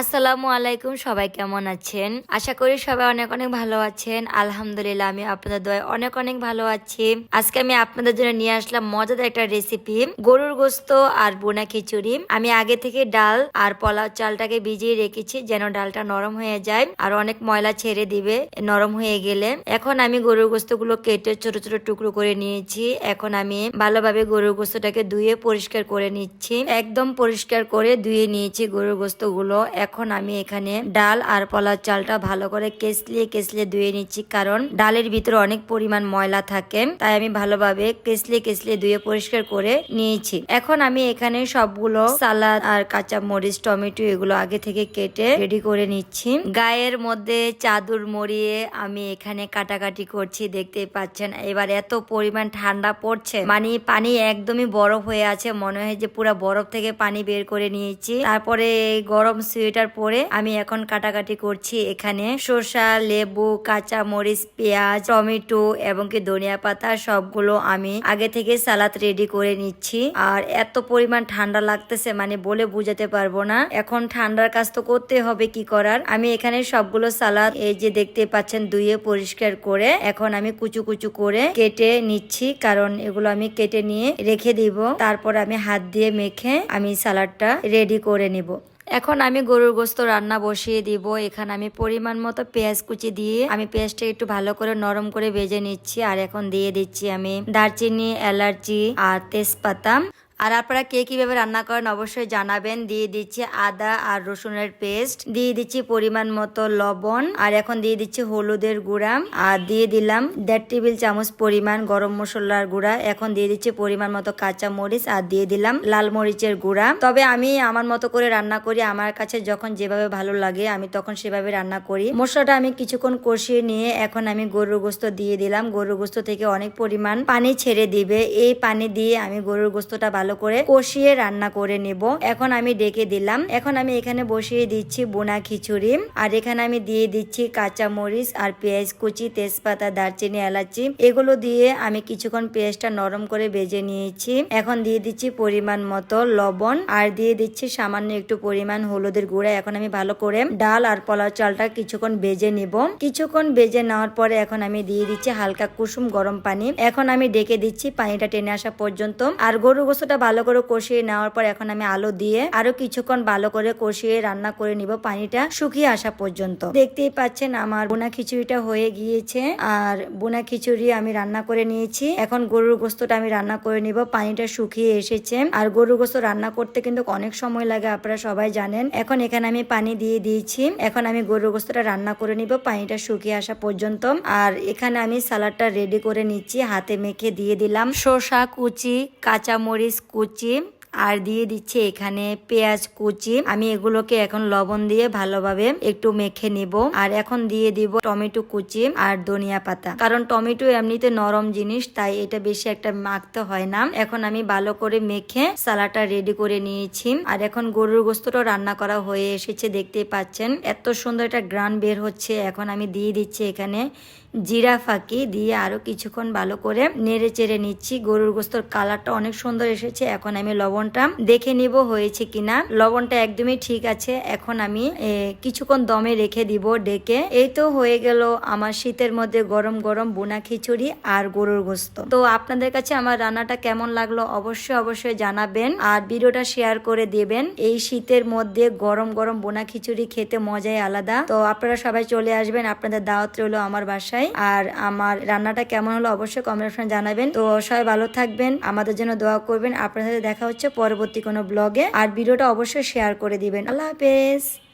আসসালামু আলাইকুম, সবাই কেমন আছেন? আশা করি সবাই অনেক অনেক ভালো আছেন। আলহামদুলিল্লাহ, আমি আপনাদের দয় অনেক অনেক ভালো আছি। আজকে আমি আপনাদের জন্য নিয়ে আসলাম মজাদার একটা রেসিপি গরুর গোস্ত আর বোনা খিচুড়ি। আমি আগে থেকে ডাল আর পোলাও চালটাকে ভিজিয়ে রেখেছি যেন ডালটা নরম হয়ে যায় আর অনেক ময়লা ছেড়ে দিবে, নরম হয়ে গেলে। এখন আমি গরুর গোস্তগুলো কেটে ছোট ছোট টুকরো করে নিয়েছি। এখন আমি ভালোভাবে গরুর গোস্তটাকে ধুয়ে পরিষ্কার করে নিচ্ছি। একদম পরিষ্কার করে ধুয়ে নিয়েছি গরুর গোস্তগুলো। এখন আমি এখানে ডাল আর পলার চালটা ভালো করে কেসলিয়ে কেসলিয়ে ধুয়ে নিচ্ছি, কারণ ডালের ভিতরে অনেক পরিমাণ ময়লা থাকে, তাই আমি ভালোভাবে কেসলিয়ে কেসলিয়ে ধুয়ে পরিষ্কার করে নিয়েছি। এখন আমি এখানে সবগুলো সালাদ আর কাঁচা মরিচ টমেটো এগুলো আগে থেকে কেটে রেডি করে নিচ্ছি। গায়ের মধ্যে চাদর মরিয়ে আমি এখানে কাটাকাটি করছি, দেখতেই পাচ্ছেন। এবার এত পরিমাণ ঠান্ডা পড়ছে মানে পানি একদমই বরফ হয়ে আছে, মনে হয় যে পুরো বরফ থেকে পানি বের করে নিয়েছি। তারপরে গরম সোয়েটার পরে আমি এখন কাটাকাটি করছি এখানে। শসা লেবু কাঁচা মরিচ পেঁয়াজ, টমেটো এবং কি ধনিয়া পাতা সবগুলো আমি আগে থেকে সালাদ রেডি করে নিচ্ছি। আর এত পরিমাণ ঠান্ডা লাগতেছে মানে বলে বুঝাতে পারব না। এখন ঠান্ডার কাজ তো করতে হবে, কি করার? আমি এখানে সবগুলো সালাদ এই যে দেখতে পাচ্ছেন ধুয়ে পরিষ্কার করে এখন আমি কুচু কুচু করে কেটে নিচ্ছি। কারণ এগুলো আমি কেটে নিয়ে রেখে দিব। তারপর আমি হাত দিয়ে মেখে আমি সালাডটা রেডি করে নিব। এখন আমি গরুর গোস্ত রান্না বসিয়ে দিব। এখানে আমি পরিমাণ মতো পেঁয়াজ কুচি দিয়ে আমি পেঁয়াজটা একটু ভালো করে নরম করে ভেজে নিচ্ছি। আর এখন দিয়ে দিচ্ছি আমি দারচিনি এলার্জি আর তেজপাতা। আর আপনারা কে কীভাবে রান্না করেন অবশ্যই জানাবেন। দিয়ে দিচ্ছি আদা আর রসুনের পেস্ট। দিয়ে দিচ্ছি পরিমাণ মতো লবণ। আর এখন দিয়ে দিচ্ছি হলুদের গুঁড়া। আর দিয়ে দিলাম দেড় টেবিল চামচ পরিমাণ গরম মশলার গুঁড়া। এখন দিয়ে দিচ্ছি পরিমাণ মতো কাঁচা মরিচ। আর দিয়ে দিলাম লাল মরিচের গুঁড়া। তবে আমি আমার মতো করে রান্না করি। আমার কাছে যখন যেভাবে ভালো লাগে, আমি তখন সেভাবে রান্না করি। মশলাটা আমি কিছুক্ষণ কষিয়ে নিয়ে এখন আমি গরুর গোস্ত দিয়ে দিলাম। গরুর গোস্ত থেকে অনেক পরিমাণ পানি ছেড়ে দিবে। এই পানি দিয়ে আমি গরুর গোস্তটা করে কষিয়ে রান্না করে নেব। এখন আমি ডেকে দিলাম। এখন আমি এখানে বসিয়ে দিচ্ছি বোনা খিচুড়ি। আর এখানে আমি দিয়ে দিচ্ছি কাঁচা মরিচ আর পেঁয়াজ কুচি, তেজপাতা, দারচিনি, এলাচি। এগুলো দিয়ে আমি কিছুক্ষণ পেঁয়াজটা নরম করে বেজে নিয়েছি। এখন দিয়ে দিচ্ছি পরিমাণ মতো লবণ। আর দিয়ে দিচ্ছি সামান্য একটু পরিমাণ হলুদের গুঁড়া। এখন আমি ভালো করে ডাল আর পোলাও চালটা কিছুক্ষণ বেজে নিব। কিছুক্ষণ বেজে নেওয়ার পরে এখন আমি দিয়ে দিচ্ছি হালকা কুসুম গরম পানি। এখন আমি ডেকে দিচ্ছি পানিটা টেনে আসা পর্যন্ত। আর গরু গোস্তটা ভালো করে কষিয়ে নেওয়ার পর এখন আমি আলু দিয়ে আরও কিছুক্ষণ ভালো করে কষিয়ে রান্না করে নিব পানিটা শুকিয়ে আসা পর্যন্ত। দেখতেই পাচ্ছেন আমার বোনা খিচুড়িটা হয়ে গিয়েছে আর বোনা খিচুড়ি আমি রান্না করে নিয়েছি। এখন গরুর গোস্তটা আমি রান্না করে নিব, পানিটা শুকিয়ে এসেছে। আর গরুর গোস্ত রান্না করতে কিন্তু অনেক সময় লাগে, আপনারা সবাই জানেন। এখন এখানে আমি পানি দিয়ে দিয়েছি। এখন আমি গরুর গোস্তটা রান্না করে নিব, পানিটা শুকিয়ে আসা পর্যন্ত। আর এখানে আমি সালাডটা রেডি করে নিচ্ছি, হাতে মেখে দিয়ে দিলাম। শসা, কুচি কাঁচা মরিচ কুচি আর দিয়ে দিচ্ছে এখানে পেঁয়াজ কুচি। আমি এগুলোকে এখন লবণ দিয়ে ভালোভাবে একটু মেখে নিব। আর এখন দিয়ে দিব টমেটো কুচি আর ধনিয়া পাতা। কারণ টমেটো এমনিতে নরম জিনিস, তাই এটা বেশি একটা মাখতে হয় না। এখন আমি ভালো করে মেখে সালাডটা রেডি করে নিয়েছি। আর এখন গরুর গোস্তটাও রান্না করা হয়ে এসেছে, দেখতেই পাচ্ছেন। এত সুন্দর একটা গ্রান বের হচ্ছে। এখন আমি দিয়ে দিচ্ছি এখানে জিরা ফাঁকি দিয়ে আরও কিছুক্ষণ ভালো করে নেড়ে চেড়ে নিচ্ছি। গরুর গোস্তর কালারটা অনেক সুন্দর এসেছে। এখন আমি লবণটা দেখে নিব হয়েছে কিনা। লবণটা একদমই ঠিক আছে। এখন আমি কিছুক্ষণ দমে রেখে দিব ডেকে। এই তো হয়ে গেল আমার শীতের মধ্যে গরম গরম বোনা খিচুড়ি আর গরুর গোস্ত। তো আপনাদের কাছে আমার রান্নাটা কেমন লাগল অবশ্যই অবশ্যই জানাবেন আর ভিডিওটা শেয়ার করে দেবেন। এই শীতের মধ্যে গরম গরম বোনা খিচুড়ি খেতে মজাই আলাদা। তো আপনারা সবাই চলে আসবেন। আপনাদের দাওয়াত রইল আমার বাসায়। আর আমার রান্নাটা কেমন হলো অবশ্যই কমেন্ট অপশনে জানাবেন। তো সবাই ভালো থাকবেন, আমাদের জন্য দোয়া করবেন। আপনাদের সাথে দেখা হচ্ছে পরবর্তী কোনো ব্লগে আর ভিডিওটা অবশ্যই শেয়ার করে দিবেন। আল্লাহ হাফেজ।